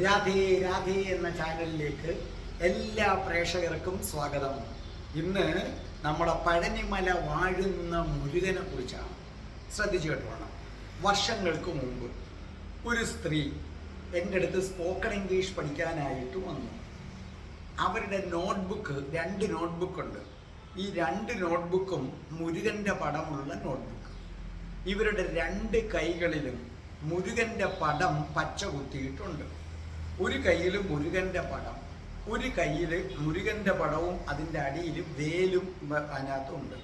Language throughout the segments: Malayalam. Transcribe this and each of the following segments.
രാധേ രാധേ എന്ന ചാനലിലേക്ക് എല്ലാ പ്രേക്ഷകർക്കും സ്വാഗതം. ഇന്ന് നമ്മുടെ പഴനിമല വാഴുന്ന മുരുകനെ കുറിച്ചാണ്. ശ്രദ്ധിച്ചു കേട്ടോണം. വർഷങ്ങൾക്ക് മുമ്പ് ഒരു സ്ത്രീ എന്റെ അടുത്ത് സ്പോക്കൺ ഇംഗ്ലീഷ് പഠിക്കാനായിട്ട് വന്നു. അവരുടെ നോട്ട്ബുക്ക് രണ്ട് നോട്ട്ബുക്ക് ഉണ്ട്. ഈ രണ്ട് നോട്ട്ബുക്കും മുരുകന്റെ പടമുള്ള നോട്ട്ബുക്ക് ഇവരുടെ രണ്ട് കൈകളിലും മുരുകന്റെ പടം പച്ച കുത്തിയിട്ടുണ്ട്. ഒരു കയ്യിൽ മുരുകന്റെ പടം ഒരു കയ്യിൽ മുരുകന്റെ പടവും അതിന്റെ അടിയിൽ വേലും അതിനകത്തുണ്ട്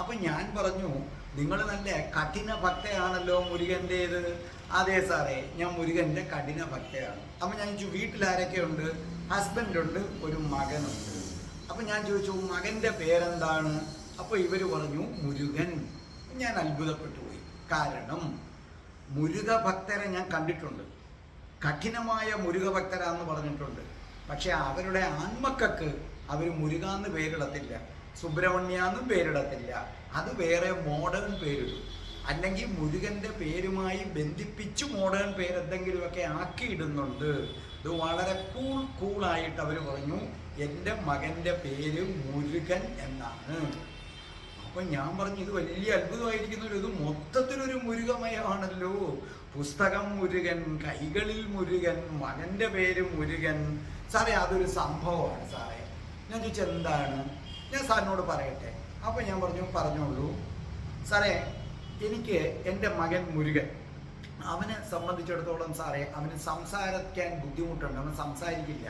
അപ്പം ഞാൻ പറഞ്ഞു നിങ്ങൾ നല്ല കഠിന ഭക്തയാണല്ലോ മുരുകന്റേത് അതെ സാറേ ഞാൻ മുരുകന്റെ കഠിന ഭക്തയാണ്. അപ്പം ഞാൻ ചോദിച്ചു വീട്ടിൽ ആരൊക്കെയുണ്ട്? ഹസ്ബൻഡുണ്ട് ഒരു മകനുണ്ട്. അപ്പം ഞാൻ ചോദിച്ചു മകന്റെ പേരെന്താണ്? അപ്പോൾ ഇവർ പറഞ്ഞു മുരുകൻ. ഞാൻ അത്ഭുതപ്പെട്ടു പോയി കാരണം മുരുക ഭക്തരെ ഞാൻ കണ്ടിട്ടുണ്ട്. കഠിനമായ മുരുക ഭക്തരാന്ന് പറഞ്ഞിട്ടുണ്ട്. പക്ഷെ അവരുടെ ആൺമക്കൾക്ക് അവർ മുരുകാന്ന് പേരിടത്തില്ല. സുബ്രഹ്മണ്യാന്നും പേരിടത്തില്ല. അത് വേറെ മോഡേൺ പേരിടും. അല്ലെങ്കിൽ മുരുകന്റെ പേരുമായി ബന്ധിപ്പിച്ച് മോഡേൺ പേര് എന്തെങ്കിലുമൊക്കെ ആക്കിയിടുന്നുണ്ട്. ഇത് വളരെ കൂൾ കൂളായിട്ട് അവർ പറഞ്ഞു എന്റെ മകന്റെ പേര് മുരുകൻ എന്നാണ്. അപ്പൊ ഞാൻ പറഞ്ഞു ഇത് വലിയ അത്ഭുതമായിരിക്കുന്നു ഇത്. മൊത്തത്തിലൊരു മുരുകമയമാണല്ലോ. പുസ്തകം മുരുകൻ കൈകളിൽ മുരുകൻ മകന്റെ പേര് മുരുകൻ. സാറേ അതൊരു സംഭവമാണ് സാറേ. ഞാൻ ചോദിച്ചു എന്താണ്? ഞാൻ സാറിനോട് പറയട്ടെ. അപ്പൊ ഞാൻ പറഞ്ഞു പറഞ്ഞോളൂ. സാറേ എനിക്ക് എന്റെ മകൻ മുരുകൻ. അവനെ സംബന്ധിച്ചിടത്തോളം സാറേ അവന് സംസാരിക്കാൻ ബുദ്ധിമുട്ടുണ്ട്. അവൻ സംസാരിക്കില്ല.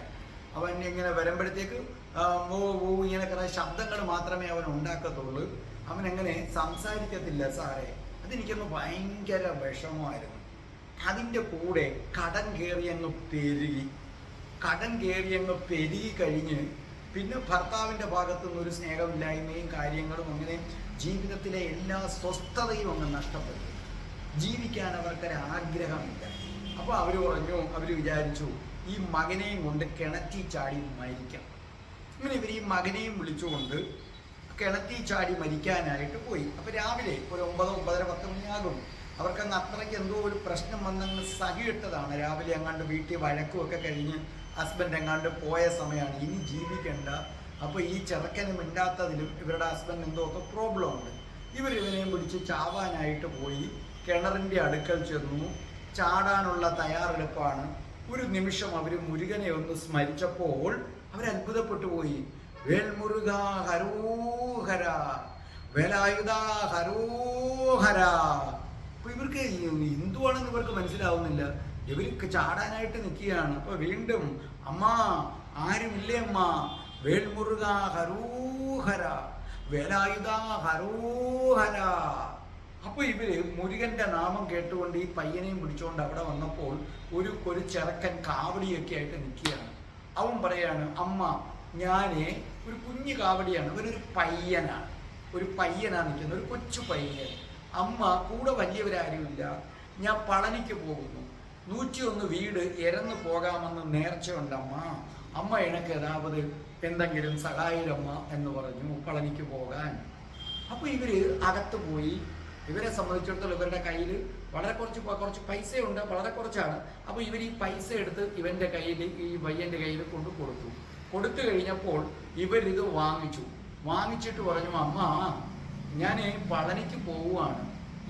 അവൻ ഇങ്ങനെ വരുമ്പോഴത്തേക്ക് ഇങ്ങനെ കുറേ ശബ്ദങ്ങൾ മാത്രമേ അവൻ ഉണ്ടാക്കത്തുള്ളൂ. അവൻ എങ്ങനെ സംസാരിക്കത്തില്ല സാറേ. അതെനിക്കൊന്ന് ഭയങ്കര വിഷമമായിരുന്നു. അതിന്റെ കൂടെ കടം കയറിയങ്ങ് പെരുകി. കടം കയറിയങ്ങ് പെരുകി കഴിഞ്ഞ് പിന്നെ ഭർത്താവിന്റെ ഭാഗത്തു നിന്ന് ഒരു സ്നേഹമില്ലായ്മയും കാര്യങ്ങളും അങ്ങനെ ജീവിതത്തിലെ എല്ലാ സ്വസ്ഥതയും അങ്ങ് നഷ്ടപ്പെട്ടു. ജീവിക്കാൻ അവർക്കൊരു ആഗ്രഹമില്ല അപ്പോൾ അവർ പറഞ്ഞു അവർ വിചാരിച്ചു ഈ മകനെയും കൊണ്ട് കിണറ്റി ചാടി മരിക്കാം. അങ്ങനെ ഇവർ ഈ മകനെയും വിളിച്ചുകൊണ്ട് കിണറ്റി ചാടി മരിക്കാനായിട്ട് പോയി. അപ്പോൾ രാവിലെ ഒരു ഒമ്പത് ഒമ്പതര പത്ത് മണിയാകും. അവർക്കന്ന് അത്രയ്ക്ക് എന്തോ ഒരു പ്രശ്നം വന്നങ്ങ് സഹിയിട്ടതാണ്. രാവിലെ എങ്ങാണ്ട് വീട്ടിൽ വഴക്കുമൊക്കെ കഴിഞ്ഞ് ഹസ്ബൻഡ് എങ്ങാണ്ട് പോയ സമയമാണ്. ഇനി ജീവിക്കണ്ട. അപ്പോൾ ഈ ചെറുക്കന് മിണ്ടാത്തതിലും ഇവരുടെ ഹസ്ബൻഡ് എന്തോ ഒക്കെ പ്രോബ്ലം ഉണ്ട്. ഇവർ ഇവനെയും പിടിച്ച് ചാവാനായിട്ട് പോയി. കിണറിന്റെ അടുക്കൽ ചെന്നു. ചാടാനുള്ള തയ്യാറെടുപ്പാണ്. ഒരു നിമിഷം അവർ മുരുകനെ ഒന്ന് സ്മരിച്ചപ്പോൾ അവർ അത്ഭുതപ്പെട്ടു പോയി. ഇവർക്ക് എന്തുവാണെന്ന് ഇവർക്ക് മനസ്സിലാവുന്നില്ല. ഇവർക്ക് ചാടാനായിട്ട് നിൽക്കുകയാണ്. അപ്പൊ വീണ്ടും അമ്മ ആരുമില്ലേ അമ്മ? വേൽമുരുക ഹരോഹര വേലായുധ ഹരോഹര. അപ്പൊ ഇവർ മുരുകന്റെ നാമം കേട്ടുകൊണ്ട് ഈ പയ്യനെയും പിടിച്ചുകൊണ്ട് അവിടെ വന്നപ്പോൾ ഒരു ഒരു ചെറുക്കൻ കാവടിയൊക്കെ ആയിട്ട് നിൽക്കുകയാണ്. അവൻ പറയാണ് അമ്മ ഞാൻ ഒരു കുഞ്ഞു കാവടിയാണ്. ഇവനൊരു പയ്യനാണ്. ഒരു പയ്യനാണ് നിൽക്കുന്നത്. ഒരു കൊച്ചു പയ്യൻ. അമ്മ കൂടെ വലിയവരാരുമില്ല. ഞാൻ പളനിക്ക് പോകുന്നു. നൂറ്റിയൊന്ന് വീട് ഇരന്നു പോകാമെന്ന് നേർച്ചയുണ്ടമ്മ അമ്മ. എനക്ക് ഏതാവത്? എന്തെങ്കിലും സഹായിരമ്മ എന്ന് പറഞ്ഞു പളനിക്ക് പോകാൻ. അപ്പോൾ ഇവർ അകത്ത് പോയി. ഇവരെ സംബന്ധിച്ചിടത്തോളം ഇവരുടെ കയ്യിൽ വളരെ കുറച്ച് കുറച്ച് പൈസയുണ്ട്. വളരെ കുറച്ചാണ്. അപ്പോൾ ഇവർ ഈ പൈസ എടുത്ത് ഇവന്റെ കയ്യിൽ ഈ വയ്യന്റെ കയ്യിൽ കൊണ്ടു കൊടുത്തു കൊടുത്തു കഴിഞ്ഞപ്പോൾ ഇവരിത് വാങ്ങിച്ചു. വാങ്ങിച്ചിട്ട് പറഞ്ഞു അമ്മ ഞാൻ പളനിക്ക് പോവുകയാണ്.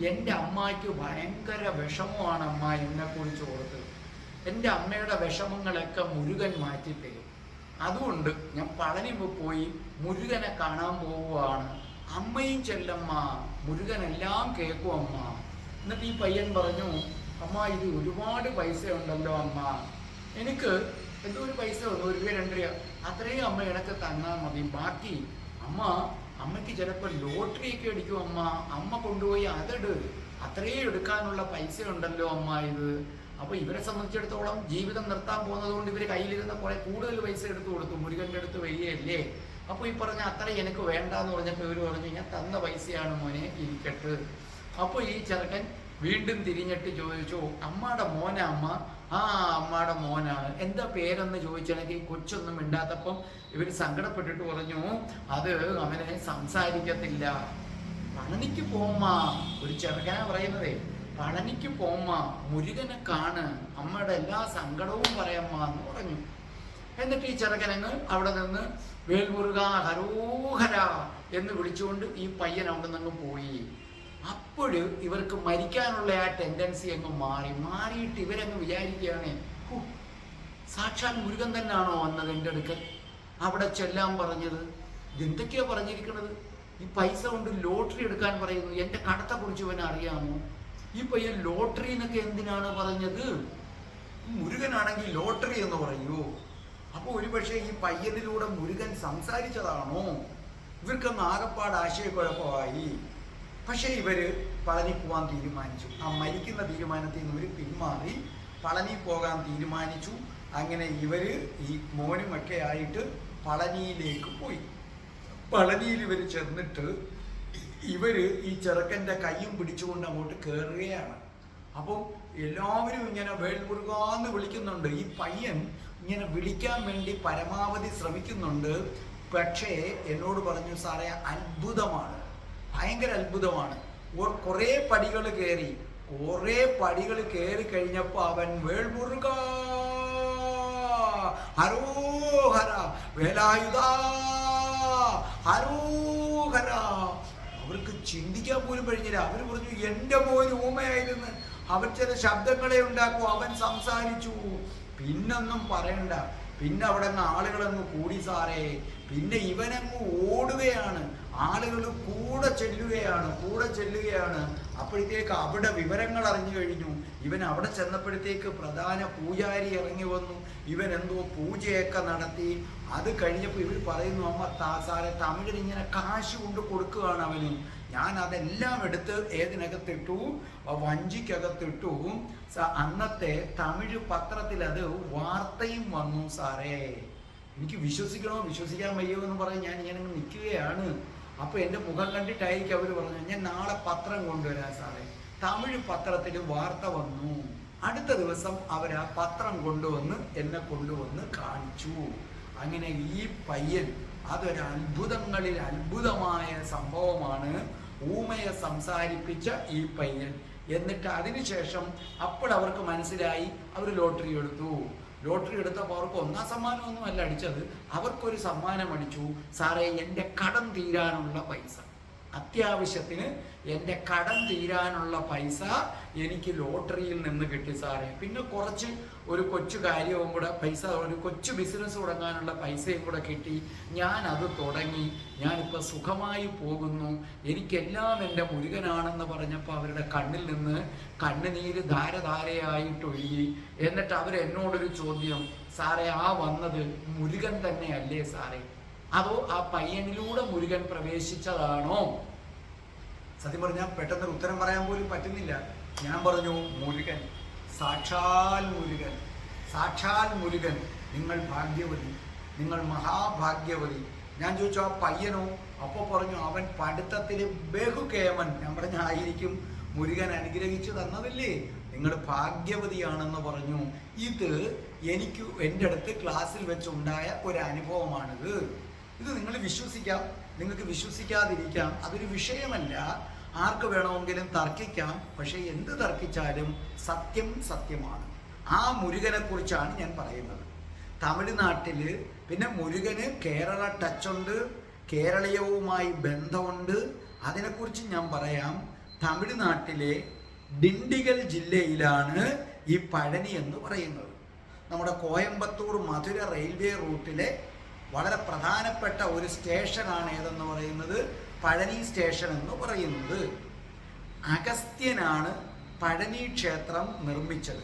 എന്റെ അമ്മയ്ക്ക് ഭയങ്കര വിഷമമാണ് അമ്മ എന്നെ കുറിച്ച് ഓർത്ത് എന്റെ അമ്മയുടെ വിഷമങ്ങളൊക്കെ മുരുകൻ മാറ്റിത്തരും. അതുകൊണ്ട് ഞാൻ പളനി പോയി മുരുകനെ കാണാൻ പോവുകയാണ്. അമ്മയും ചെല്ലമ്മ മുരുകനെല്ലാം കേൾക്കും അമ്മ. എന്നിട്ട് ഈ പയ്യൻ പറഞ്ഞു അമ്മ ഇത് ഒരുപാട് പൈസ ഉണ്ടല്ലോ അമ്മ. എനിക്ക് എന്തോ ഒരു പൈസ ഒരു രൂപ രണ്ട് രൂപ. അത്രയും അമ്മ ഇടയ്ക്ക് തന്നാൽ മതി. ബാക്കി അമ്മ അമ്മയ്ക്ക് ചിലപ്പോൾ ലോട്ടറി ഒക്കെ അടിക്കും അമ്മ. അമ്മ കൊണ്ടുപോയി അതെട്. അത്രയും എടുക്കാനുള്ള പൈസ ഉണ്ടല്ലോ അമ്മ ഇത്. അപ്പൊ ഇവരെ സംബന്ധിച്ചിടത്തോളം ജീവിതം നിർത്താൻ പോകുന്നത് കൊണ്ട് ഇവർ കയ്യിലിരുന്ന കുറെ കൂടുതൽ പൈസ എടുത്തു കൊടുത്തു. മുരുകന്റെ അടുത്ത് വരികയല്ലേ അപ്പൊ ഈ പറഞ്ഞ അത്ര എനിക്ക് വേണ്ട എന്ന് പറഞ്ഞപ്പോൾ ഇവർ പറഞ്ഞു ഞാൻ തന്ന പൈസയാണ് മോനെ ഇരിക്കട്ട്. അപ്പൊ ഈ ചെറുക്കൻ വീണ്ടും തിരിഞ്ഞിട്ട് ചോദിച്ചു അമ്മയുടെ മോനെ അമ്മ ആ അമ്മയുടെ മോനാണ്. എന്താ പേരെന്ന് ചോദിച്ചാണെങ്കിൽ കൊച്ചൊന്നും മിണ്ടാത്തപ്പം ഇവർ സങ്കടപ്പെട്ടിട്ട് പറഞ്ഞു അത് അവനെ സംസാരിക്കത്തില്ല. പളനിക്ക് പോമ്മ ഒരു ചെറുക്കനാ പറയുന്നതേ. പളനിക്ക് പോമ്മ മുരുകനെ കാണ്. അമ്മയുടെ എല്ലാ സങ്കടവും പറയമ്മ എന്ന് പറഞ്ഞു. എന്നിട്ട് ഈ ചെറുക്കനങ്ങ് അവിടെ നിന്ന് വേൽമുരുക ഹരോഹര എന്ന് വിളിച്ചുകൊണ്ട് ഈ പയ്യൻ അവിടെ നിന്ന് പോയി. അപ്പോൾ ഇവർക്ക് മരിക്കാനുള്ള ആ ടെൻഡൻസി അങ്ങ് മാറി മാറിയിട്ട് ഇവരങ്ങ് വിചാരിക്കുകയാണ് "ഹോ, സാക്ഷാൽ മുരുകൻ തന്നെയാണോ വന്നത് എന്റെ അടുക്കൽ? അവിടെ ചെല്ലാൻ പറഞ്ഞത് എന്തൊക്കെയാ പറഞ്ഞിരിക്കുന്നത് ഈ പൈസ കൊണ്ട് ലോട്ടറി എടുക്കാൻ പറയുന്നു എന്റെ കടത്തെ കുറിച്ച് ഇവനെ അറിയാമോ? ഈ പയ്യൻ ലോട്ടറി എന്നൊക്കെ എന്തിനാണ് പറഞ്ഞത്? മുരുകനാണെങ്കിൽ ലോട്ടറി എന്ന് പറയൂ. അപ്പോൾ ഒരുപക്ഷെ ഈ പയ്യനിലൂടെ മുരുകൻ സംസാരിച്ചതാണോ? ഇവർക്കൊന്ന് ആകപ്പാട് ആശയക്കുഴപ്പമായി. പക്ഷേ ഇവർ പളനി പോകാൻ തീരുമാനിച്ചു. ആ മരിക്കുന്ന തീരുമാനത്തിൽ നിന്ന് ഇവർ പിന്മാറി പളനി പോകാൻ തീരുമാനിച്ചു. അങ്ങനെ ഇവർ ഈ മോനുമൊക്കെ ആയിട്ട് പളനിയിലേക്ക് പോയി. പളനിയിൽ ഇവർ ചെന്നിട്ട് ഇവർ ഈ ചെറുക്കന്റെ കൈയും പിടിച്ചുകൊണ്ട് അങ്ങോട്ട് കയറുകയാണ് അപ്പം എല്ലാവരും ഇങ്ങനെ വേൾമുറുകാന്ന് വിളിക്കുന്നുണ്ട്. ഈ പയ്യൻ ഇങ്ങനെ വിളിക്കാൻ വേണ്ടി പരമാവധി ശ്രമിക്കുന്നുണ്ട്. പക്ഷേ എന്നോട് പറഞ്ഞു സാറേ അത്ഭുതമാണ്. ഭയങ്കര അത്ഭുതമാണ്. കുറെ പടികൾ കയറി. കുറേ പടികൾ കയറി കഴിഞ്ഞപ്പോൾ അവൻ വേൾമുറുക. ഹരോഹര വേലായുധ. ഹരോഹര. അവർക്ക് ചിന്തിക്കാൻ പോലും കഴിഞ്ഞില്ല. അവർ പറഞ്ഞു എന്റെ മോൻ ഊമയായിരുന്നു. അവൻ ചില ശബ്ദങ്ങളെ ഉണ്ടാക്കും. അവൻ സംസാരിച്ചു. പിന്നൊന്നും പറയണ്ട. പിന്നെ അവിടെ നിന്ന് ആളുകളങ്ങ് കൂടി സാറേ. പിന്നെ ഇവനങ്ങ് ഓടുകയാണ്. ആളുകൾ കൂടെ ചെല്ലുകയാണ് കൂടെ ചെല്ലുകയാണ്. അപ്പോഴത്തേക്ക് അവിടെ വിവരങ്ങൾ അറിഞ്ഞു കഴിഞ്ഞു. ഇവൻ അവിടെ ചെന്നപ്പോഴത്തേക്ക് പ്രധാന പൂജാരി ഇറങ്ങി വന്നു. ഇവൻ എന്തോ പൂജയൊക്കെ നടത്തി. അത് കഴിഞ്ഞപ്പോൾ ഇവർ പറയുന്നു അമ്മ താസാരെ തമിഴിൽ ഇങ്ങനെ കാശ് കൊണ്ട് കൊടുക്കുകയാണ് അവന്. ഞാൻ അതെല്ലാം എടുത്ത് ഏതിനകത്തിട്ടു? വഞ്ചിക്കകത്തിട്ടു. അന്നത്തെ തമിഴ് പത്രത്തിൽ അത് വാർത്തയും വന്നു സാറേ. എനിക്ക് വിശ്വസിക്കണോ? വിശ്വസിക്കാൻ വയ്യോ എന്ന് പറഞ്ഞ് ഞാൻ ഇങ്ങനെ നിൽക്കുകയാണ്. അപ്പൊ എന്റെ മുഖം കണ്ടിട്ടായിരിക്കും അവർ പറഞ്ഞു ഞാൻ നാളെ പത്രം കൊണ്ടുവരാം സാറേ. തമിഴ് പത്രത്തിൽ വാർത്ത വന്നു. അടുത്ത ദിവസം അവർ ആ പത്രം കൊണ്ടുവന്ന് എന്നെ കൊണ്ടുവന്ന് കാണിച്ചു. അങ്ങനെ ഈ പയ്യൻ അതൊരു അത്ഭുതങ്ങളിൽ അത്ഭുതമായ സംഭവമാണ്. ഊമയെ സംസാരിപ്പിച്ച ഈ പയ്യൻ. എന്നിട്ട് അതിനുശേഷം അപ്പോൾ അവർക്ക് മനസ്സിലായി അവർ ലോട്ടറി എടുത്തു. ലോട്ടറി എടുത്തപ്പോൾ അവർക്ക് ഒന്നാം സമ്മാനമൊന്നും അല്ല അടിച്ചത്. അവർക്കൊരു സമ്മാനം അടിച്ചു. സാറേ എന്റെ കടം തീരാനുള്ള പൈസ. അത്യാവശ്യത്തിന് എന്റെ കടം തീരാനുള്ള പൈസ എനിക്ക് ലോട്ടറിയിൽ നിന്ന് കിട്ടി സാറേ. പിന്നെ കുറച്ച് ഒരു കൊച്ചു കാര്യവും കൂടെ പൈസ ഒരു കൊച്ചു ബിസിനസ് തുടങ്ങാനുള്ള പൈസയും കൂടെ കിട്ടി. ഞാൻ അത് തുടങ്ങി. ഞാനിപ്പോൾ സുഖമായി പോകുന്നു. എനിക്കെല്ലാം എന്റെ മുരുകനാണെന്ന് പറഞ്ഞപ്പോൾ അവരുടെ കണ്ണിൽ നിന്ന് കണ്ണുനീര് ധാരധാരയായിട്ടൊഴുകി. എന്നിട്ട് അവർ എന്നോടൊരു ചോദ്യം സാറേ ആ വന്നത് മുരുകൻ തന്നെയല്ലേ സാറേ? അതോ ആ പയ്യനിലൂടെ മുരുകൻ പ്രവേശിച്ചതാണോ? സത്യം പറഞ്ഞാൽ പെട്ടെന്ന് ഉത്തരം പറയാൻ പോലും പറ്റുന്നില്ല. ഞാൻ പറഞ്ഞു മുരുകൻ സാക്ഷാൽ മുരുകൻ സാക്ഷാൽ മുരുകൻ നിങ്ങൾ ഭാഗ്യവതി നിങ്ങൾ മഹാഭാഗ്യവതി. ഞാൻ ചോദിച്ചു ആ പയ്യനോ? അപ്പോൾ പറഞ്ഞു അവൻ പഠിത്തത്തിൽ ബഹുകേമൻ. ഞാൻ പറഞ്ഞ ആയിരിക്കും. മുരുകൻ അനുഗ്രഹിച്ചു തന്നതില്ലേ? നിങ്ങൾ ഭാഗ്യവതിയാണെന്ന് പറഞ്ഞു. ഇത് എനിക്ക് എന്റെ അടുത്ത് ക്ലാസ്സിൽ വെച്ചുണ്ടായ ഒരു അനുഭവമാണിത് ഇത് നിങ്ങൾ വിശ്വസിക്കാം. നിങ്ങൾക്ക് വിശ്വസിക്കാതിരിക്കാം. അതൊരു വിഷയമല്ല. ആർക്ക് വേണമെങ്കിലും തർക്കിക്കാം പക്ഷേ എന്ത് തർക്കിച്ചാലും സത്യം സത്യമാണ്. ആ മുരുകനെ കുറിച്ചാണ് ഞാൻ പറയുന്നത്. തമിഴ്നാട്ടിൽ പിന്നെ മുരുകന് കേരള ടച്ച് ഉണ്ട് കേരളീയവുമായി ബന്ധമുണ്ട്. അതിനെക്കുറിച്ച് ഞാൻ പറയാം. തമിഴ്നാട്ടിലെ ഡിണ്ടിഗൽ ജില്ലയിലാണ് ഈ പഴനി എന്ന് പറയുന്നത്. നമ്മുടെ കോയമ്പത്തൂർ മധുര റെയിൽവേ റൂട്ടിലെ വളരെ പ്രധാനപ്പെട്ട ഒരു സ്റ്റേഷനാണ് ഏതെന്ന് പറയുന്നത്? പഴനി സ്റ്റേഷൻ എന്ന് പറയുന്നത്. അഗസ്ത്യനാണ് പഴനി ക്ഷേത്രം നിർമ്മിച്ചത്.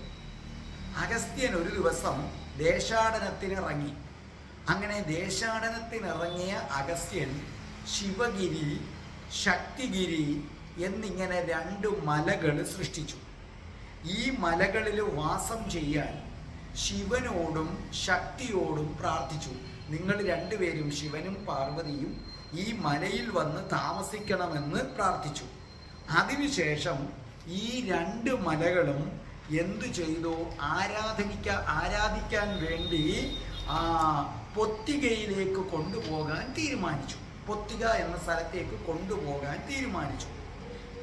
അഗസ്ത്യൻ ഒരു ദിവസം ദേശാടനത്തിനിറങ്ങി. അങ്ങനെ ദേശാടനത്തിനിറങ്ങിയ അഗസ്ത്യൻ ശിവഗിരി ശക്തിഗിരി എന്നിങ്ങനെ രണ്ട് മലകൾ സൃഷ്ടിച്ചു. ഈ മലകളിൽ വാസം ചെയ്യാൻ ശിവനോടും ശക്തിയോടും പ്രാർത്ഥിച്ചു. നിങ്ങൾ രണ്ടുപേരും ശിവനും പാർവതിയും ഈ മലയിൽ വന്ന് താമസിക്കണമെന്ന് പ്രാർത്ഥിച്ചു. അതിനുശേഷം ഈ രണ്ട് മലകളും എന്തു ചെയ്തു? ആരാധനിക്ക ആരാധിക്കാൻ വേണ്ടി പൊത്തികയിലേക്ക് കൊണ്ടുപോകാൻ തീരുമാനിച്ചു. പൊത്തിക എന്ന സ്ഥലത്തേക്ക് കൊണ്ടുപോകാൻ തീരുമാനിച്ചു.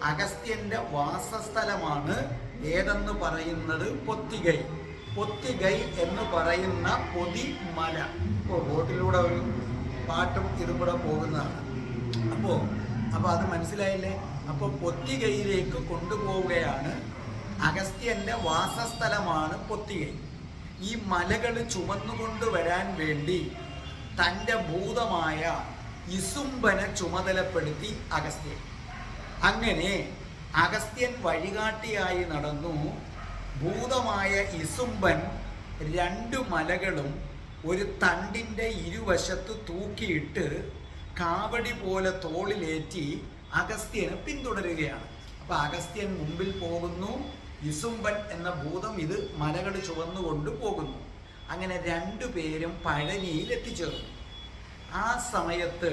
അഗസ്ത്യന്റെ വാസസ്ഥലമാണ് ഏതെന്ന് പറയുന്നത്? പൊത്തികൈ. പൊത്തികൈ എന്ന് പറയുന്ന പൊതിമല. ഇപ്പോൾ ബോട്ടിലൂടെ ഒരു പാട്ടും ഇതും കൂടെ പോകുന്നതാണ്. അപ്പോൾ അപ്പോൾ അത് മനസ്സിലായില്ലേ? അപ്പോൾ പൊത്തികയിലേക്ക് കൊണ്ടുപോവുകയാണ് അഗസ്ത്യന്റെ വാസസ്ഥലമാണ് പൊത്തികൈ. ഈ മലകൾ ചുമന്നുകൊണ്ട് വരാൻ വേണ്ടി തന്റെ ഭൂതമായ ഇസുംബനെ ചുമതലപ്പെടുത്തി അഗസ്ത്യൻ. അങ്ങനെ അഗസ്ത്യൻ വഴികാട്ടിയായി നടന്നു. ഭൂതമായ ഇസുംബൻ രണ്ടു മലകളും ഒരു തണ്ടിന്റെ ഇരുവശത്ത് തൂക്കിയിട്ട് കാവടി പോലെ തോളിലേറ്റി അഗസ്ത്യനെ പിന്തുടരുകയാണ്. അപ്പോൾ അഗസ്ത്യൻ മുമ്പിൽ പോകുന്നു. ഇസുംബൻ എന്ന ഭൂതം ഇത് മലകൾ ചുവന്നുകൊണ്ട് പോകുന്നു. അങ്ങനെ രണ്ടു പേരും പഴനിയിൽ എത്തിച്ചേർന്നു. ആ സമയത്ത്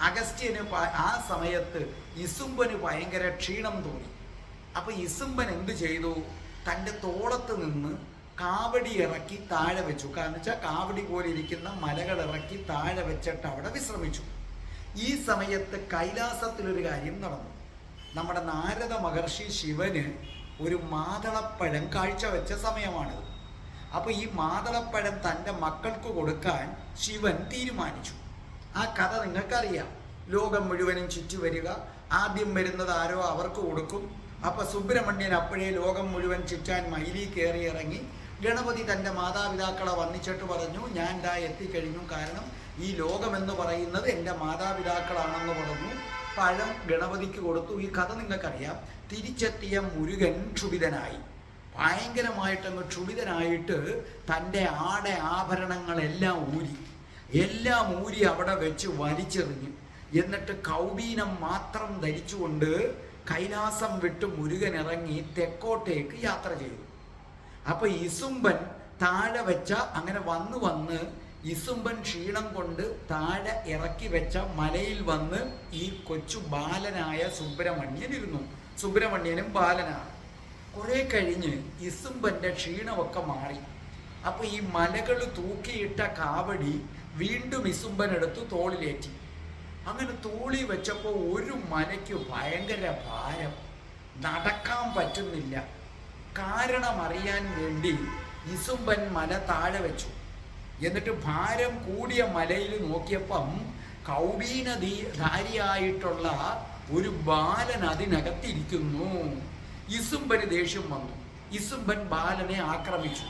അഗസ്ത്യന് ആ സമയത്ത് ഇസുംബന് ഭയങ്കര ക്ഷീണം തോന്നി. അപ്പോൾ ഇസുംബൻ എന്ത് ചെയ്തു? തന്റെ തോളത്ത് നിന്ന് കാവടി ഇറക്കി താഴെ വെച്ചു. കാരണം വെച്ചാൽ കാവടി പോലെ ഇരിക്കുന്ന മലകൾ ഇറക്കി താഴെ വെച്ചിട്ട് അവിടെ വിശ്രമിച്ചു. ഈ സമയത്ത് കൈലാസത്തിലൊരു കാര്യം നടന്നു. നമ്മുടെ നാരദ മഹർഷി ശിവന് ഒരു മാതളപ്പഴം കാഴ്ചവെച്ച സമയമാണിത്. അപ്പോൾ ഈ മാതളപ്പഴം തന്റെ മക്കൾക്ക് കൊടുക്കാൻ ശിവൻ തീരുമാനിച്ചു. ആ കഥ നിങ്ങൾക്കറിയാം. ലോകം മുഴുവനും ചുറ്റി വരിക. ആദ്യം വരുന്നത് ആരോ അവർക്ക് കൊടുക്കും. അപ്പോൾ സുബ്രഹ്മണ്യൻ അപ്പോഴേ ലോകം മുഴുവൻ ചുറ്റാൻ മൈലി കയറി ഇറങ്ങി ഗണപതി തന്റെ മാതാപിതാക്കളെ വന്നിച്ചിട്ട് പറഞ്ഞു ഞാൻ ദാ എത്തിക്കഴിഞ്ഞു. കാരണം ഈ ലോകമെന്ന് പറയുന്നത് എന്റെ മാതാപിതാക്കളാണെന്ന് പറഞ്ഞു. പഴം ഗണപതിക്ക് കൊടുത്തു. ഈ കഥ നിങ്ങൾക്കറിയാം. തിരിച്ചെത്തിയ മുരുകൻ ക്ഷുഭിതനായി. ഭയങ്കരമായിട്ടങ്ങ് ക്ഷുഭിതനായിട്ട് തന്റെ ആട ആഭരണങ്ങളെല്ലാം ഊരി എല്ലാം ഊരി അവിടെ വെച്ച് വലിച്ചെറിഞ്ഞു. എന്നിട്ട് കൗബീനം മാത്രം ധരിച്ചുകൊണ്ട് കൈലാസം വിട്ട് മുരുകൻ ഇറങ്ങി തെക്കോട്ടേക്ക് യാത്ര ചെയ്തു. അപ്പൊ ഇസുംബൻ താഴെ വെച്ച അങ്ങനെ വന്ന് വന്ന് ഇസുംബൻ ക്ഷീണം കൊണ്ട് താഴെ ഇറക്കി വെച്ച മലയിൽ വന്ന് ഈ കൊച്ചു ബാലനായ സുബ്രഹ്മണ്യൻ ഇരുന്നു സുബ്രഹ്മണ്യനും ബാലനാണ്. കുറെ കഴിഞ്ഞ് ഇസുംബന്റെ ക്ഷീണമൊക്കെ മാറി. അപ്പൊ ഈ മലകൾ തൂക്കിയിട്ട കാവടി വീണ്ടും ഇസുംബൻ എടുത്ത് തോളിലേറ്റി. അങ്ങനെ തോളി വെച്ചപ്പോൾ ഒരു മലയ്ക്ക് ഭയങ്കര ഭാരം. നടക്കാൻ പറ്റുന്നില്ല. കാരണം അറിയാൻ വേണ്ടി ഇസുമ്പൻ മല താഴെ വെച്ചു. എന്നിട്ട് ഭാരം കൂടിയ മലയിൽ നോക്കിയപ്പം നദി ധാരിയായിട്ടുള്ള ഒരു ബാലൻ അതിനകത്തിരിക്കുന്നു. ഇസുംബന് ദേഷ്യം വന്നു. ഇസുംബൻ ബാലനെ ആക്രമിച്ചു.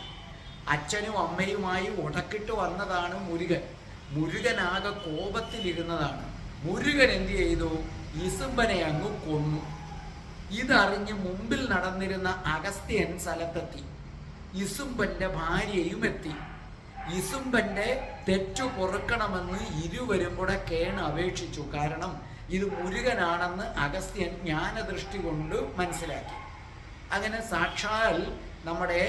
അച്ഛനും അമ്മയുമായി ഉടക്കിട്ട് വന്നതാണ് മുരുകൻ. മുരുകനാകെ കോപത്തിലിരുന്നതാണ്. മുരുകൻ എന്ത് ചെയ്തു? ഇസുംബനെ അങ്ങ് കൊന്നു. ഇതറിഞ്ഞ് മുമ്പിൽ നടന്നിരുന്ന അഗസ്ത്യൻ സ്ഥലത്തെത്തി. ഇസുംബന്റെ ഭാര്യയും എത്തി. ഇസുംബന്റെ തെറ്റു പൊറുക്കണമെന്ന് ഇരുവരും കൂടെ കേണ് അപേക്ഷിച്ചു. കാരണം ഇത് മുരുകനാണെന്ന് അഗസ്ത്യൻ ജ്ഞാനദൃഷ്ടി കൊണ്ട് മനസ്സിലാക്കി. അങ്ങനെ സാക്ഷാൽ നമ്മുടെ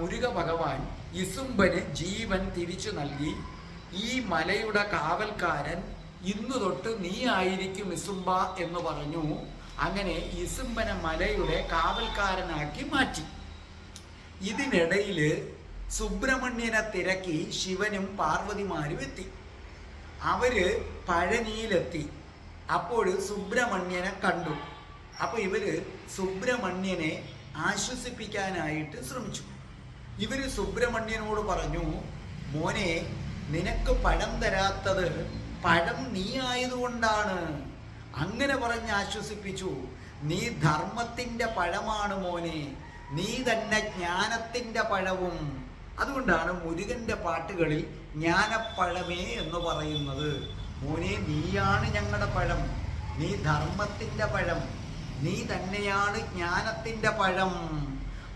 മുരുക ഭഗവാൻ ഇസുംബന് ജീവൻ തിരിച്ചു നൽകി. ഈ മലയുടെ കാവൽക്കാരൻ ഇന്നു തൊട്ട് നീ ആയിരിക്കും ഇസുംബ എന്ന് പറഞ്ഞു. അങ്ങനെ ഇസുംബന മലയുടെ കാവൽക്കാരനാക്കി മാറ്റി. ഇതിനിടയിൽ സുബ്രഹ്മണ്യനെ തിരക്കി ശിവനും പാർവതിമാരും എത്തി. അവർ പഴനിയിലെത്തി. അപ്പോൾ സുബ്രഹ്മണ്യനെ കണ്ടു. അപ്പോൾ ഇവർ സുബ്രഹ്മണ്യനെ ആശ്വസിപ്പിക്കാനായിട്ട് ശ്രമിച്ചു. ഇവർ സുബ്രഹ്മണ്യനോട് പറഞ്ഞു മോനെ നിനക്ക് പഴം തരാത്തത് പഴം നീ ആയതുകൊണ്ടാണ്. അങ്ങനെ പറഞ്ഞ് ആശ്വസിപ്പിച്ചു. നീ ധർമ്മത്തിന്റെ പഴമാണ് മോനെ. നീ തന്നെ ജ്ഞാനത്തിന്റെ പഴവും. അതുകൊണ്ടാണ് മുരുകന്റെ പാട്ടുകളിൽ ജ്ഞാനപ്പഴമേ എന്ന് പറയുന്നത്. മോനെ നീയാണ് ഞങ്ങളുടെ പഴം. നീ ധർമ്മത്തിന്റെ പഴം. നീ തന്നെയാണ് ജ്ഞാനത്തിന്റെ പഴം.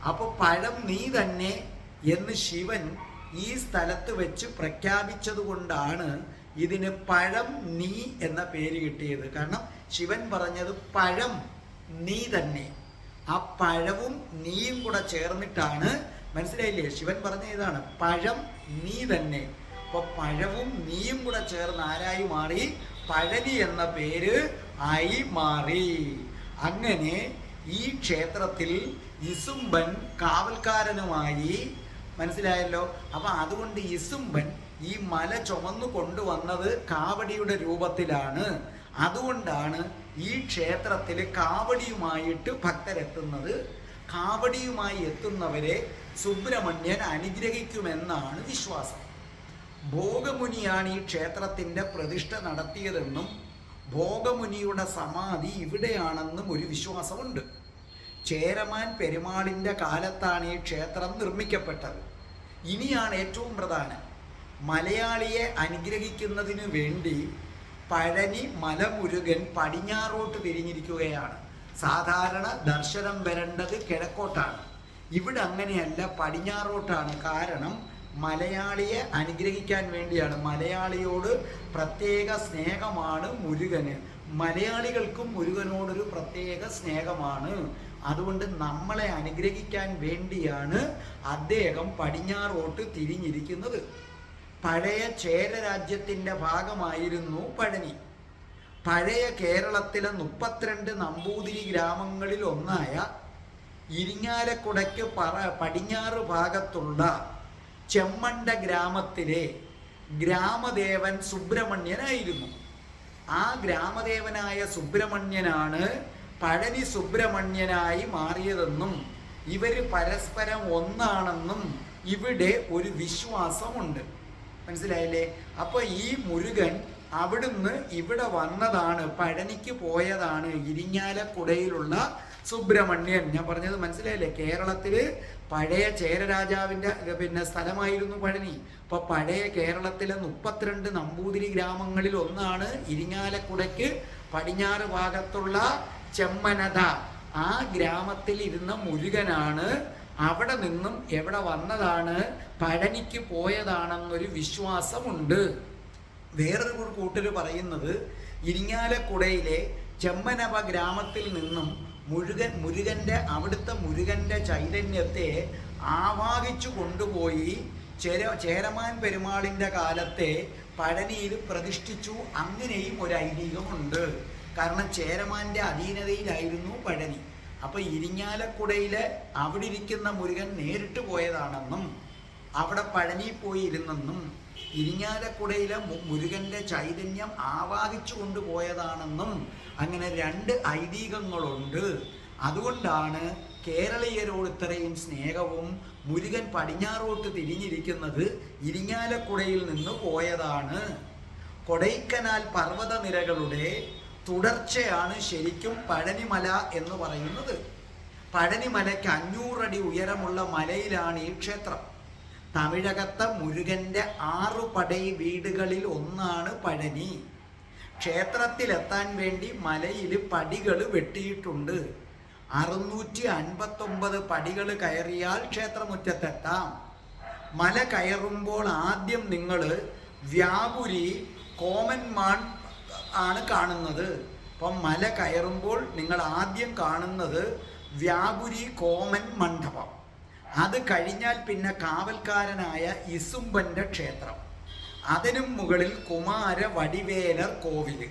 അപ്പോൾ പഴം നീ തന്നെ എന്ന് ശിവൻ ഈ സ്ഥലത്ത് വെച്ച് പ്രഖ്യാപിച്ചത് കൊണ്ടാണ് ഇതിന് പഴം നീ എന്ന പേര് കിട്ടിയത്. കാരണം ശിവൻ പറഞ്ഞത് പഴം നീ തന്നെ. ആ പഴവും നീയും കൂടെ ചേർന്നിട്ടാണ്. മനസ്സിലായില്ലേ? ശിവൻ പറഞ്ഞ ഇതാണ് പഴം നീ തന്നെ. അപ്പൊ പഴവും നീയും കൂടെ ചേർന്ന് ആരായി മാറി? പഴനി എന്ന പേര് ആയി മാറി. അങ്ങനെ ഈ ക്ഷേത്രത്തിൽ ഇസുംബൻ കാവൽക്കാരനുമായി മനസ്സിലായല്ലോ? അപ്പൊ അതുകൊണ്ട് ഇസുംബൻ ഈ മല ചുമന്നു കൊണ്ടുവന്നത് കാവടിയുടെ രൂപത്തിലാണ്. അതുകൊണ്ടാണ് ഈ ക്ഷേത്രത്തിൽ കാവടിയുമായിട്ട് ഭക്തരെത്തുന്നത്. കാവടിയുമായി എത്തുന്നവരെ സുബ്രഹ്മണ്യൻ അനുഗ്രഹിക്കുമെന്നാണ് വിശ്വാസം. ഭോഗമുനിയാണ് ഈ ക്ഷേത്രത്തിന്റെ പ്രതിഷ്ഠ നടത്തിയതെന്നും ഭോഗമുനിയുടെ സമാധി ഇവിടെയാണെന്നും ഒരു വിശ്വാസമുണ്ട്. ചേരമാൻ പെരുമാളിന്റെ കാലത്താണ് ഈ ക്ഷേത്രം നിർമ്മിക്കപ്പെട്ടത്. ഇനിയാണ് ഏറ്റവും പ്രധാനം. മലയാളിയെ അനുഗ്രഹിക്കുന്നതിന് വേണ്ടി പഴനി മലമുരുകൻ പടിഞ്ഞാറോട്ട് തിരിഞ്ഞിരിക്കുകയാണ്. സാധാരണ ദർശനം വരേണ്ടത് കിഴക്കോട്ടാണ്. ഇവിടെ അങ്ങനെയല്ല പടിഞ്ഞാറോട്ടാണ്. കാരണം മലയാളിയെ അനുഗ്രഹിക്കാൻ വേണ്ടിയാണ്. മലയാളിയോട് പ്രത്യേക സ്നേഹമാണ് മുരുകന്. മലയാളികൾക്കും മുരുകനോടൊരു പ്രത്യേക സ്നേഹമാണ്. അതുകൊണ്ട് നമ്മളെ അനുഗ്രഹിക്കാൻ വേണ്ടിയാണ് അദ്ദേഹം പടിഞ്ഞാറോട്ട് തിരിഞ്ഞിരിക്കുന്നത്. പഴയ ചേര രാജ്യത്തിന്റെ ഭാഗമായിരുന്നു പഴനി. പഴയ കേരളത്തിലെ മുപ്പത്തിരണ്ട് നമ്പൂതിരി ഗ്രാമങ്ങളിൽ ഒന്നായ ഇരിങ്ങാലക്കുടയ്ക്ക് പറ പടിഞ്ഞാറ് ഭാഗത്തുള്ള ചെമ്മണ്ട ഗ്രാമത്തിലെ ഗ്രാമദേവൻ സുബ്രഹ്മണ്യനായിരുന്നു. ആ ഗ്രാമദേവനായ സുബ്രഹ്മണ്യനാണ് പഴനി സുബ്രഹ്മണ്യനായി മാറിയതെന്നും ഇവർ പരസ്പരം ഒന്നാണെന്നും ഇവിടെ ഒരു വിശ്വാസമുണ്ട്. മനസ്സിലായില്ലേ? അപ്പൊ ഈ മുരുകൻ അവിടുന്ന് ഇവിടെ വന്നതാണ് പഴനിക്ക് പോയതാണ് ഇരിങ്ങാലക്കുടയിലുള്ള സുബ്രഹ്മണ്യൻ. ഞാൻ പറഞ്ഞത് മനസ്സിലായില്ലേ? കേരളത്തിൽ പഴയ ചേരരാജാവിന്റെ പിന്നെ സ്ഥലമായിരുന്നു പഴനി. അപ്പൊ പഴയ കേരളത്തിലെ മുപ്പത്തിരണ്ട് നമ്പൂതിരി ഗ്രാമങ്ങളിൽ ഒന്നാണ് ഇരിങ്ങാലക്കുടയ്ക്ക് പടിഞ്ഞാറ് ഭാഗത്തുള്ള ചെമ്മനത. ആ ഗ്രാമത്തിൽ ഇരുന്ന മുരുകനാണ് അവിടെ നിന്നും എവിടെ വന്നതാണ് പഴനിക്ക് പോയതാണെന്നൊരു വിശ്വാസമുണ്ട്. വേറൊരു കൂട്ടർ പറയുന്നത് ഇരിങ്ങാലക്കുടയിലെ ചെമ്മനവ ഗ്രാമത്തിൽ നിന്നും മുരുകൻ മുരുകന്റെ അവിടുത്തെ മുരുകന്റെ ചൈതന്യത്തെ ആവാഹിച്ചു കൊണ്ടുപോയി ചേര ചേരമാൻ പെരുമാളിന്റെ കാലത്തെ പഴനിയിൽ പ്രതിഷ്ഠിച്ചു. അങ്ങനെയും ഒരു ഐതിഹ്യമുണ്ട്. കാരണം ചേരമാന്റെ അധീനതയിലായിരുന്നു പഴനി അപ്പൊ ഇരിങ്ങാലക്കുടയിലെ അവിടെ ഇരിക്കുന്ന മുരുകൻ നേരിട്ട് പോയതാണെന്നും അവിടെ പഴനി പോയി ഇരുന്നെന്നും മുരുകന്റെ ചൈതന്യം ആവാഹിച്ചു കൊണ്ടുപോയതാണെന്നും അങ്ങനെ രണ്ട് ഐതിഹ്യങ്ങളുണ്ട്. അതുകൊണ്ടാണ് കേരളീയരോട് ഇത്രയും സ്നേഹവും മുരുകൻ പടിഞ്ഞാറോട്ട് തിരിഞ്ഞിരിക്കുന്നത് ഇരിങ്ങാലക്കുടയിൽ നിന്ന് പോയതാണ്. കൊടൈക്കനാൽ പർവതനിരകളുടെ തുടർച്ചയാണ് ശരിക്കും പഴനിമല എന്ന് പറയുന്നത്. പഴനിമലയ്ക്ക് അഞ്ഞൂറടി ഉയരമുള്ള മലയിലാണ് ഈ ക്ഷേത്രം. തമിഴകത്തെ മുരുകന്റെ ആറു പടൈ വീടുകളിൽ ഒന്നാണ് പഴനി. ക്ഷേത്രത്തിലെത്താൻ വേണ്ടി മലയിൽ പടികൾ വെട്ടിയിട്ടുണ്ട്. അറുന്നൂറ്റി അൻപത്തൊമ്പത് പടികൾ കയറിയാൽ ക്ഷേത്രമുറ്റത്തെത്താം. മല കയറുമ്പോൾ ആദ്യം നിങ്ങൾ വ്യാപുരി കോമൻമാൺ ആണ് കാണുന്നത്. അപ്പം മല കയറുമ്പോൾ നിങ്ങൾ ആദ്യം കാണുന്നത് വ്യാപുരി കോമൻ മണ്ഡപം. അത് കഴിഞ്ഞാൽ പിന്നെ കാവൽക്കാരനായ ഇസുംബന്റെ ക്ഷേത്രം. അതിനും മുകളിൽ കുമാര വടിവേലർ കോവിൽ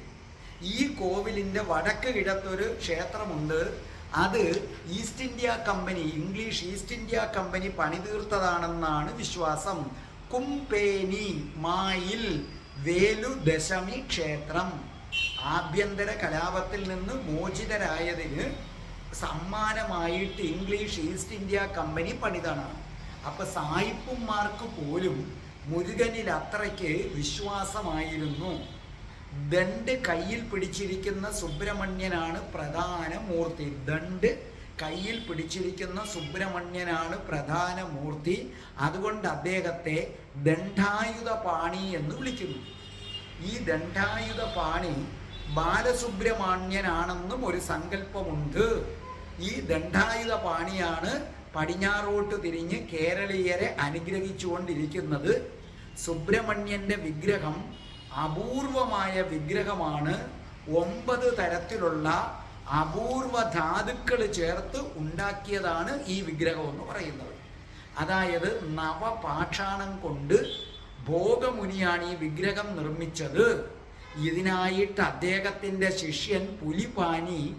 ഈ കോവിലിന്റെ വടക്ക് കിടത്തൊരു ക്ഷേത്രമുണ്ട്. അത് East India Company English East India Company പണിതീർത്തതാണെന്നാണ് വിശ്വാസം. കുംപേനി മായിൽ വേലു ദശമി ക്ഷേത്രം. ആഭ്യന്തര കലാപത്തിൽ നിന്ന് മോചിതരായതിന് സമ്മാനമായിട്ട് ഇംഗ്ലീഷ് ഈസ്റ്റ് ഇന്ത്യ കമ്പനി പണിതാണ്. അപ്പൊ സായിപ്പുമാർക്ക് പോലും മുരുകനിൽ അത്രയ്ക്ക് വിശ്വാസമായിരുന്നു. ദണ്ട് കയ്യിൽ പിടിച്ചിരിക്കുന്ന സുബ്രഹ്മണ്യനാണ് പ്രധാന മൂർത്തി. ദണ്ട് കയ്യിൽ പിടിച്ചിരിക്കുന്ന സുബ്രഹ്മണ്യനാണ് പ്രധാന മൂർത്തി. അതുകൊണ്ട് അദ്ദേഹത്തെ ദണ്ഡായുധ പാണി എന്ന് വിളിക്കുന്നു. ഈ ദണ്ഡായുധ പാണി ബാലസുബ്രഹ്മണ്യനാണെന്നും ഒരു സങ്കല്പമുണ്ട്. ഈ ദണ്ഡായുധ പാണിയാണ് പടിഞ്ഞാറോട്ട് തിരിഞ്ഞ് കേരളീയരെ അനുഗ്രഹിച്ചുകൊണ്ടിരിക്കുന്നത്. സുബ്രഹ്മണ്യന്റെ വിഗ്രഹം അപൂർവമായ വിഗ്രഹമാണ്. ഒമ്പത് തരത്തിലുള്ള അപൂർവ ധാതുക്കൾ ചേർത്ത് ഉണ്ടാക്കിയതാണ് ഈ വിഗ്രഹം എന്ന് പറയുന്നത്. അതായത് നവപാഷാണം കൊണ്ട് ഭോഗമുനിയാണ് ഈ വിഗ്രഹം നിർമ്മിച്ചത്. ഇതിനായിട്ട് അദ്ദേഹത്തിന്റെ ശിഷ്യൻ പുലിപാനി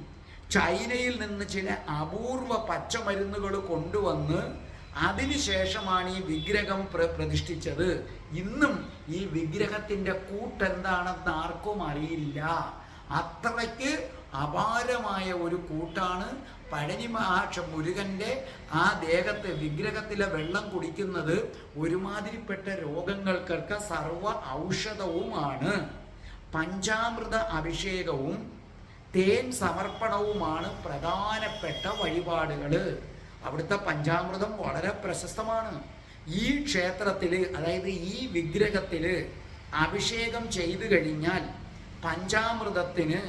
ചൈനയിൽ നിന്ന് ചില അപൂർവ പച്ചമരുന്നുകൾ കൊണ്ടുവന്ന് അതിനുശേഷമാണ് ഈ വിഗ്രഹം പ്ര പ്രതിഷ്ഠിച്ചത്. ഇന്നും ഈ വിഗ്രഹത്തിന്റെ കൂട്ടെന്താണെന്ന് ആർക്കും അറിയില്ല. അത്രയ്ക്ക് അപാരമായ ഒരു കൂട്ടാണ് പഴനി മഹാക്ഷ മുരുകന്റെ ആ ദേഹത്തെ വിഗ്രഹത്തിലെ വെള്ളം കുടിക്കുന്നത് ഒരുമാതിരിപ്പെട്ട രോഗങ്ങൾക്കൊക്കെ സർവ ഔഷധവുമാണ്. പഞ്ചാമൃത അഭിഷേകവും തേൻ സമർപ്പണവുമാണ് പ്രധാനപ്പെട്ട വഴിപാടുകൾ അവിടുത്തെ പഞ്ചാമൃതം വളരെ പ്രശസ്തമാണ്. ഈ ക്ഷേത്രത്തിൽ അതായത് ഈ വിഗ്രഹത്തിൽ അഭിഷേകം ചെയ്തു കഴിഞ്ഞാൽ പഞ്ചാമൃതത്തിന്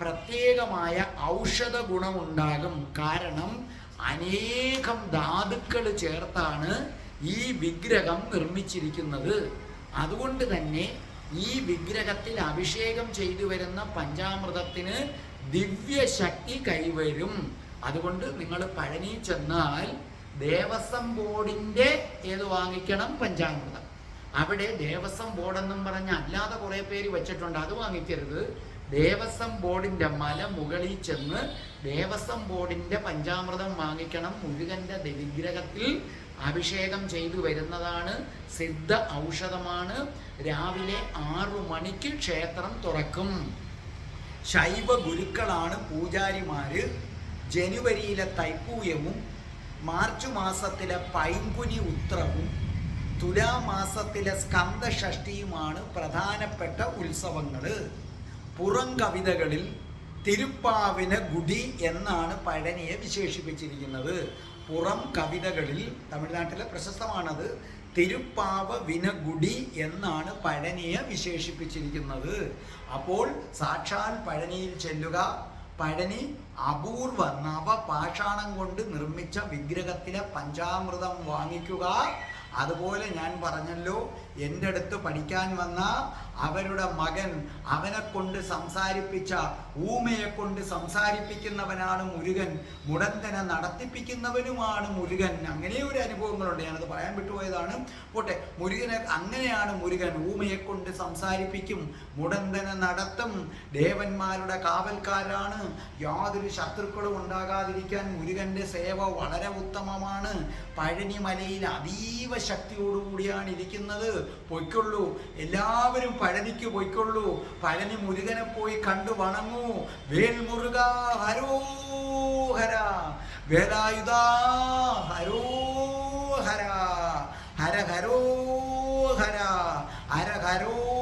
പ്രത്യേകമായ ഔഷധ ഗുണമുണ്ടാകും. കാരണം അനേകം ധാതുക്കൾ ചേർത്താണ് ഈ വിഗ്രഹം നിർമ്മിച്ചിരിക്കുന്നത്. അതുകൊണ്ട് തന്നെ ഈ വിഗ്രഹത്തിൽ അഭിഷേകം ചെയ്തു വരുന്ന പഞ്ചാമൃതത്തിന് ദിവ്യശക്തി കൈവരും. അതുകൊണ്ട് നിങ്ങൾ പഴനി ചെന്നാൽ ദേവസ്വം ബോർഡിന്റെ ഏത് വാങ്ങിക്കണം? പഞ്ചാമൃതം. അവിടെ ദേവസ്വം ബോർഡെന്നും പറഞ്ഞ് അല്ലാതെ കുറേ പേര് വെച്ചിട്ടുണ്ട്. അത് വാങ്ങിക്കരുത്. ദേവസ്വം ബോർഡിന്റെ മല മുകളിൽ ചെന്ന് ദേവസ്വം ബോർഡിന്റെ പഞ്ചാമൃതം വാങ്ങിക്കണം. മുരുകന്റെ ദ- വിഗ്രഹത്തിൽ അഭിഷേകം ചെയ്തു വരുന്നതാണ്. സിദ്ധ ഔഷധമാണ്. രാവിലെ ആറു മണിക്ക് ക്ഷേത്രം തുറക്കും. ശൈവ ഗുരുക്കളാണ് പൂജാരിമാർ ജനുവരിയിലെ തൈപ്പൂയവും മാർച്ച് മാസത്തിലെ പൈങ്കുനി ഉത്രവും തുലാമാസത്തിലെ സ്കന്ദഷഷ്ടിയുമാണ് പ്രധാനപ്പെട്ട ഉത്സവങ്ങൾ പുറം കവിതകളിൽ തിരുപ്പാവിന ഗുടി എന്നാണ് പഴനിയെ വിശേഷിപ്പിച്ചിരിക്കുന്നത്. പുറം കവിതകളിൽ തമിഴ്നാട്ടിലെ പ്രശസ്തമാണത് തിരുപ്പാവ വിനഗുടി എന്നാണ് പഴനിയെ വിശേഷിപ്പിച്ചിരിക്കുന്നത്. അപ്പോൾ സാക്ഷാൽ പഴനിയിൽ ചെല്ലുക പഴനി അപൂർവ നവപാഷാണം കൊണ്ട് നിർമ്മിച്ച വിഗ്രഹത്തിലെ പഞ്ചാമൃതം വാങ്ങിക്കുക. അതുപോലെ ഞാൻ പറഞ്ഞല്ലോ എന്റെ അടുത്ത് പഠിക്കാൻ വന്ന അവരുടെ മകൻ അവനെ കൊണ്ട് സംസാരിപ്പിച്ച ഊമയെ കൊണ്ട് സംസാരിപ്പിക്കുന്നവനാണ് മുരുകൻ. മുടന്തനെ നടത്തിപ്പിക്കുന്നവനുമാണ് മുരുകൻ. അങ്ങനെ ഒരു അനുഭവങ്ങളുണ്ട്. ഞാനത് പറയാൻ വിട്ടുപോയതാണ്. പോട്ടെ മുരുകനെ അങ്ങനെയാണ് മുരുകൻ. ഊമയെ കൊണ്ട് സംസാരിപ്പിക്കും മുടന്തനെ നടത്തും. ദേവന്മാരുടെ കാവൽക്കാരാണ്. യാതൊരു ശത്രുക്കളും ഉണ്ടാകാതിരിക്കാൻ മുരുകന്റെ സേവ വളരെ ഉത്തമമാണ്. പഴനിമലയിൽ അതീവ ശക്തിയോടുകൂടിയാണ് ഇരിക്കുന്നത്. പൊയ്ക്കൊള്ളൂ. എല്ലാവരും പഴനിക്ക് പൊയ്ക്കൊള്ളൂ. പഴനി മുരുകനെ പോയി കണ്ടു വണങ്ങൂ. വേൽമുരുക ഹരോഹര വേലായുധ ഹരോഹര ഹര. ഹരോഹര ഹര ഹരോഹര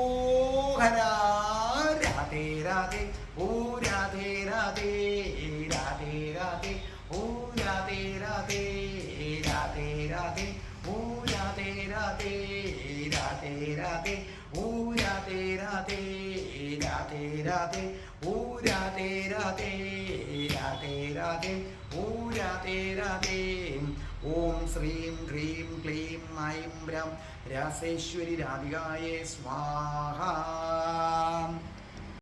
ശ്രീം ക്രീം ക്ലീം ഐം രം രാസേശ്വരി രാധികായേ സ്വാഹ.